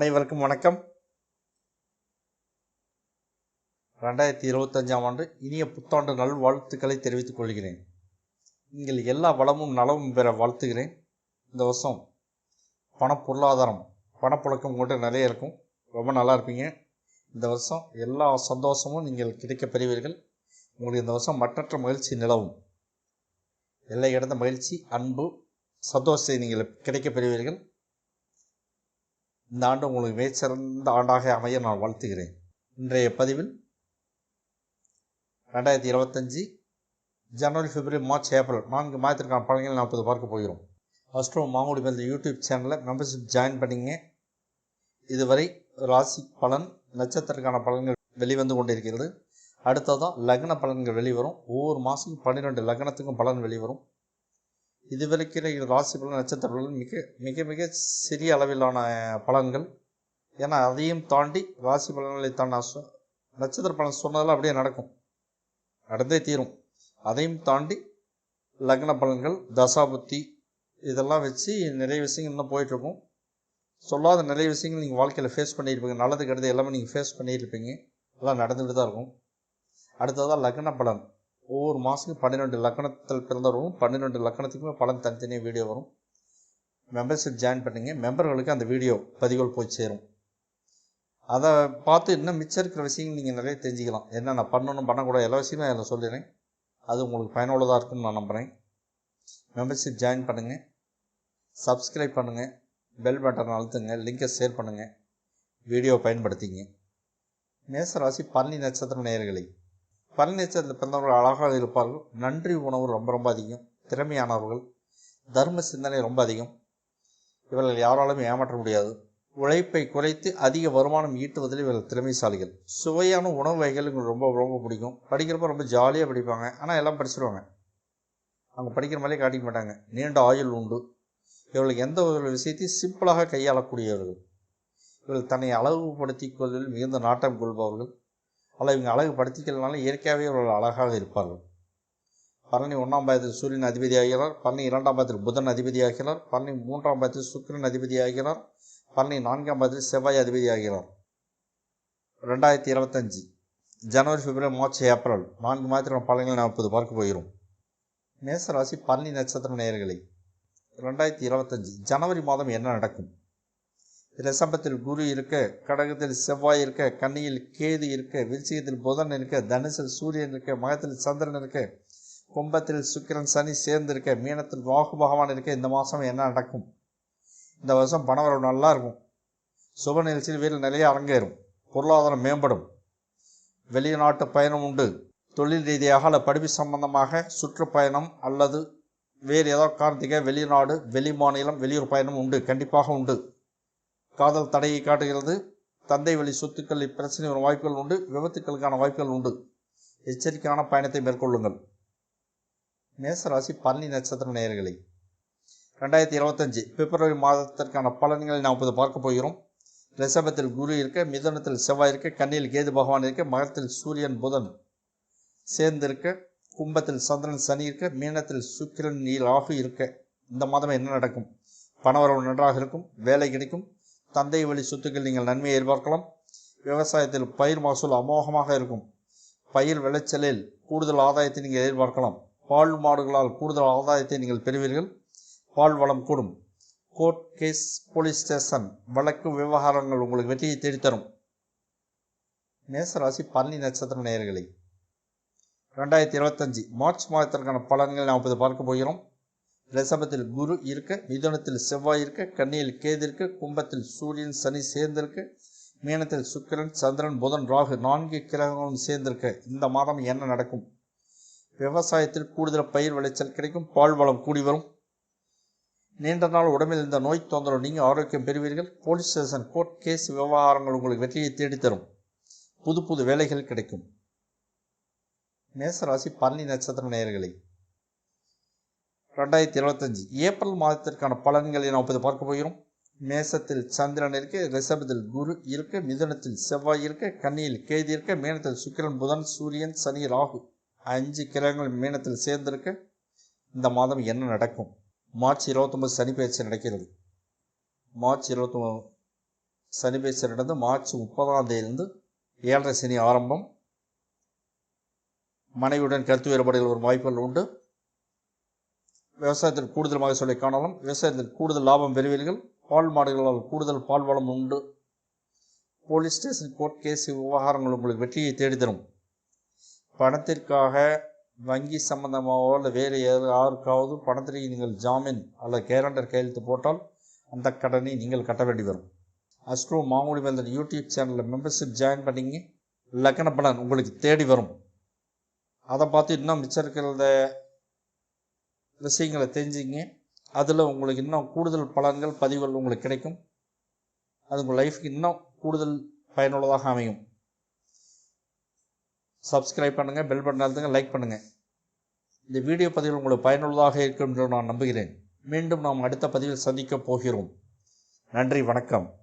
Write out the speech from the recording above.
அனைவருக்கும் வணக்கம். ரெண்டாயிரத்தி இருபத்தஞ்சாம் ஆண்டு இனிய புத்தாண்டு நல் வாழ்த்துக்களை தெரிவித்துக் கொள்கிறேன். நீங்கள் எல்லா வளமும் நலமும் பெற வாழ்த்துகிறேன். இந்த வருஷம் பண பொருளாதாரம் பணப்புழக்கம் கொண்டு நிறைய இருக்கும். ரொம்ப நல்லா இருப்பீங்க. இந்த வருஷம் எல்லா சந்தோஷமும் நீங்கள் கிடைக்கப் பெறுவீர்கள். உங்களுக்கு இந்த வருஷம் மற்றற்ற மகிழ்ச்சி நிலவும். எல்லை கடந்த மகிழ்ச்சி அன்பு சந்தோஷத்தை நீங்கள் கிடைக்கப் பெறுவீர்கள். இந்த ஆண்டு உங்களுக்கு மிகச்சிறந்த ஆண்டாக அமைய நான் வாழ்த்துகிறேன். இன்றைய பதிவில் ரெண்டாயிரத்தி இருபத்தஞ்சி ஜனவரி பிப்ரவரி மார்ச் ஏப்ரல் நான்கு மாதத்திற்கான பலன்கள் நாற்பது பார்க்க போகிறோம். அஸ்ட்ரோ மாங்குடி மேல் யூடியூப் சேனலில் மெம்பர்ஷிப் ஜாயின் பண்ணிங்க. இதுவரை ராசி பலன் நட்சத்திரக்கான பலன்கள் வெளிவந்து கொண்டிருக்கிறது. அடுத்ததாக லக்ன பலன்கள் வெளிவரும். ஒவ்வொரு மாதமும் பன்னிரெண்டு லக்னத்துக்கும் பலன் வெளிவரும். இதுவரைக்கிற ராசி பலன் நட்சத்திர பலன் மிக மிக மிக சிறிய அளவிலான பலன்கள். ஏன்னா அதையும் தாண்டி ராசி பலன்களை தான் நான் சொ நட்சத்திர பலன் சொன்னதெல்லாம் அப்படியே நடக்கும். நடந்தே தீரும். அதையும் தாண்டி லக்ன பலன்கள் தசாபுத்தி இதெல்லாம் வச்சு நிறைய விஷயங்கள் இன்னும் போயிட்டுருக்கும். சொல்லாத நிறைய விஷயங்கள் நீங்கள் வாழ்க்கையில் ஃபேஸ் பண்ணியிருப்பீங்க. நல்லது கெடுது எல்லாமே நீங்கள் ஃபேஸ் பண்ணியிருப்பீங்க. எல்லாம் நடந்துகிட்டு தான் இருக்கும். அடுத்ததாக லக்ன பலன். ஒவ்வொரு மாதத்துக்கும் பன்னிரெண்டு லக்கணத்தில் பிறந்தவர்களும் பன்னிரெண்டு லக்கணத்துக்குமே பலன் தனித்தனியாக வீடியோ வரும். மெம்பர்ஷிப் ஜாயின் பண்ணுங்கள் மெம்பர்களுக்கு அந்த வீடியோ பதிவுகள் போய் சேரும். அதை பார்த்து இன்னும் மிச்சம் இருக்கிற விஷயங்கள் நீங்கள் நிறைய தெரிஞ்சுக்கலாம். என்னென்ன பண்ணணும் பண்ணக்கூடாது எல்லா விஷயமும் அதில் சொல்லிடுறேன். அது உங்களுக்கு பயனுள்ளதாக இருக்கும்னு நான் நம்புகிறேன் மெம்பர்ஷிப் ஜாயின் பண்ணுங்கள் சப்ஸ்கிரைப் பண்ணுங்கள் பெல் பட்டன் அழுத்துங்க. லிங்கை ஷேர் பண்ணுங்கள் வீடியோ பயன்படுத்திங்க. மேசராசி பழனி நட்சத்திர நேயர்களை பழனி பிறந்தவர்கள் அழகாக இருப்பார்கள். நன்றி உணவு ரொம்ப ரொம்ப அதிகம். திறமையானவர்கள். தர்ம சிந்தனை ரொம்ப அதிகம். இவர்கள் யாராலும் ஏமாற்ற முடியாது. உழைப்பை குறைத்து அதிக வருமானம் ஈட்டுவதில் இவர்கள் திறமைசாலிகள். சுவையான உணவு வகைகள் எங்களுக்கு ரொம்ப ரொம்ப பிடிக்கும். படிக்கிறப்ப ரொம்ப ஜாலியாக படிப்பாங்க. ஆனால் எல்லாம் படிச்சிருவாங்க. அவங்க படிக்கிற மாதிரியே காட்டிக்க மாட்டாங்க. நீண்ட ஆயுள் உண்டு. இவர்களுக்கு எந்த ஒரு விஷயத்தையும் சிம்பிளாக கையாளக்கூடியவர்கள். இவர்கள் தன்னை அழகுபடுத்திக் கொள்வதில் மிகுந்த நாட்டம் கொள்பவர்கள். ஆனால் இவங்க அழகு படுத்திக்கிறதுனால இயற்கையாகவே இவர்கள் அழகாக இருப்பார்கள். பழனி ஒன்றாம் பாதத்தில் சூரியன் அதிபதி ஆகிறார் பழனி இரண்டாம் பாதத்தில் புதன் அதிபதி ஆகிறார் பழனி மூன்றாம் பாதத்தில் சுக்கிரன் அதிபதி ஆகிறார் பழனி நான்காம் பாதத்தில் செவ்வாய் அதிபதி ஆகிறார் ரெண்டாயிரத்தி இருபத்தஞ்சி ஜனவரி பிப்ரவரி மார்ச் ஏப்ரல் நான்கு மாதத்திற்கான பலன்களை நாம் இப்போது பார்க்க போகிறோம். மேசராசி பழனி நட்சத்திர நேயர்களை ரெண்டாயிரத்தி இருபத்தஞ்சி ஜனவரி மாதம் என்ன நடக்கும்? ரிசம்பத்தில் குரு இருக்க கடகத்தில் செவ்வாய் இருக்க கன்னியில் கேது இருக்க விருச்சிகத்தில் புதன் இருக்க தனுசில் சூரியன் இருக்க மகத்தில் சந்திரன் இருக்க கும்பத்தில் சுக்கிரன் சனி சேர்ந்து இருக்க மீனத்தில் ராகு பகவான் இருக்க இந்த மாதம் என்ன நடக்கும்? இந்த வருஷம் பணவரவு நல்லா இருக்கும். சுப நிகழ்ச்சியில் வீட்டில் நிறைய அரங்கேறும். பொருளாதாரம் மேம்படும். வெளிநாட்டு பயணம் உண்டு. தொழில் ரீதியாக அல்ல படிப்பு சம்பந்தமாக சுற்றுப்பயணம் அல்லது வேறு ஏதோ காரணத்துக்காக வெளிநாடு வெளி மாநிலம் வெளியூர் பயணம் உண்டு. கண்டிப்பாக உண்டு. காதல் தடையை காட்டுகிறது. தந்தை வழி சொத்துக்கள் இப்பிரச்சனை வரும் வாய்ப்புகள் உண்டு. விபத்துக்களுக்கான வாய்ப்புகள் உண்டு. எச்சரிக்கையான பயணத்தை மேற்கொள்ளுங்கள். மேசராசி பழனி நட்சத்திர நேயர்களை ரெண்டாயிரத்தி இருபத்தஞ்சு பிப்ரவரி மாதத்திற்கான பலன்களை நாம் இப்போது பார்க்க போகிறோம். ரிஷபத்தில் குரு இருக்க மிதனத்தில் செவ்வாய் இருக்க கண்ணியில் கேது பகவான் இருக்க மகத்தில் சூரியன் புதன் சேர்ந்து இருக்க கும்பத்தில் சந்திரன் சனி இருக்க மீனத்தில் சுக்கிரன் நீர் ஆகு இருக்க இந்த மாதம் என்ன நடக்கும்? பணவரவு நன்றாக இருக்கும் வேலை கிடைக்கும். தந்தை வழி சொத்துக்கள் நீங்கள் நன்மையை எதிர்பார்க்கலாம். விவசாயத்தில் பயிர் மகசூல் அமோகமாக இருக்கும். பயிர் விளைச்சலில் கூடுதல் ஆதாயத்தை நீங்கள் எதிர்பார்க்கலாம். பால் மாடுகளால் கூடுதல் ஆதாயத்தை நீங்கள் பெறுவீர்கள். பால் வளம் கூடும். கோர்ட் கேஸ் போலீஸ் ஸ்டேஷன் வழக்கு விவகாரங்கள் உங்களுக்கு வெற்றியை தேடித்தரும். மேசராசி பழனி நட்சத்திர நேயர்களை ரெண்டாயிரத்தி இருபத்தஞ்சி மார்ச் மாதத்திற்கான பலன்களை நாம் இப்போது பார்க்க போகிறோம். ரிஷபத்தில் குரு இருக்க மிதுனத்தில் செவ்வாய் இருக்க கன்னியில் கேது இருக்க கும்பத்தில் சூரியன் சனி சேர்ந்திருக்கு. மீனத்தில் சுக்கிரன் சந்திரன் புதன் ராகு நான்கு கிரகங்களும் சேர்ந்திருக்க. இந்த மாதம் என்ன நடக்கும்? விவசாயத்தில் கூடுதல் பயிர் விளைச்சல் கிடைக்கும் பால் வளம் கூடி வரும். நீண்ட நாள் உடம்பில் இந்த நோய் தொந்தரவு நீங்கள் ஆரோக்கியம் பெறுவீர்கள். போலீஸ் ஸ்டேஷன் கோர்ட் கேஸ் விவகாரங்கள் உங்களுக்கு வெற்றியை தேடித்தரும். புது புது வேலைகள் கிடைக்கும். மேசராசி பழனி நட்சத்திர நேயர்களை ரெண்டாயிரத்தி இருபத்தஞ்சி ஏப்ரல் மாதத்திற்கான பலன்களை நாம் இப்போது பார்க்க போகிறோம். மேசத்தில் சந்திரன் இருக்க ரிஷபத்தில் குரு இருக்க மிதனத்தில் செவ்வாய் இருக்க கன்னியில் கேதி இருக்க மீனத்தில் சுக்கிரன் புதன் சூரியன் சனி ராகு அஞ்சு கிரகங்கள் மீனத்தில் சேர்ந்திருக்க. இந்த மாதம் என்ன நடக்கும்? மார்ச் இருபத்தொம்பது சனி பயிற்சி நடக்கிறது. மார்ச் இருபத்தொம்பது சனி பயிற்சி நடந்து மார்ச் முப்பதாம் தேதியிலிருந்து ஏழரை சனி ஆரம்பம். மனைவியுடன் கருத்து வேறுபாடுகள் ஒரு வாய்ப்புகள் உண்டு. விவசாயத்தில் கூடுதல் மகசூலை காணலாம். விவசாயத்தில் கூடுதல் லாபம் பெறுவீர்கள். பால் மாடுகளால் கூடுதல் பால் வளம் உண்டு. போலீஸ் ஸ்டேஷன் கோர்ட் கேஸ் விவகாரங்கள் உங்களுக்கு வெற்றியை தேடித்தரும். பணத்திற்காக வங்கி சம்பந்தமாகவோ இல்லை வேறு யாருக்காவது பணத்திற்கு நீங்கள் ஜாமீன் அல்லது கேரண்டர் கையெழுத்து போட்டால் அந்த கடனை நீங்கள் கட்ட வேண்டி வரும். அஸ்ட்ரோ மாங்குடி மேல் யூடியூப் சேனலில் மெம்பர்ஷிப் ஜாயின் பண்ணிங்க. லக்கண பலன் உங்களுக்கு தேடி வரும். அதை பார்த்து இன்னும் மிச்சம் இருக்கிறத விஷயங்களை தெரிஞ்சுங்க. அதில் உங்களுக்கு இன்னும் கூடுதல் பலன்கள் பதிவுகள் உங்களுக்கு கிடைக்கும். அது உங்கள் லைஃப்க்கு இன்னும் கூடுதல் பயனுள்ளதாக அமையும். சப்ஸ்கிரைப் பண்ணுங்கள் பெல் பட்டன் அழுத்துங்க லைக் பண்ணுங்கள் இந்த வீடியோ பதிவில் உங்களுக்கு பயனுள்ளதாக இருக்கும் என்று நான் நம்புகிறேன். மீண்டும் நாம் அடுத்த பதிவில் சந்திக்கப் போகிறோம். நன்றி வணக்கம்.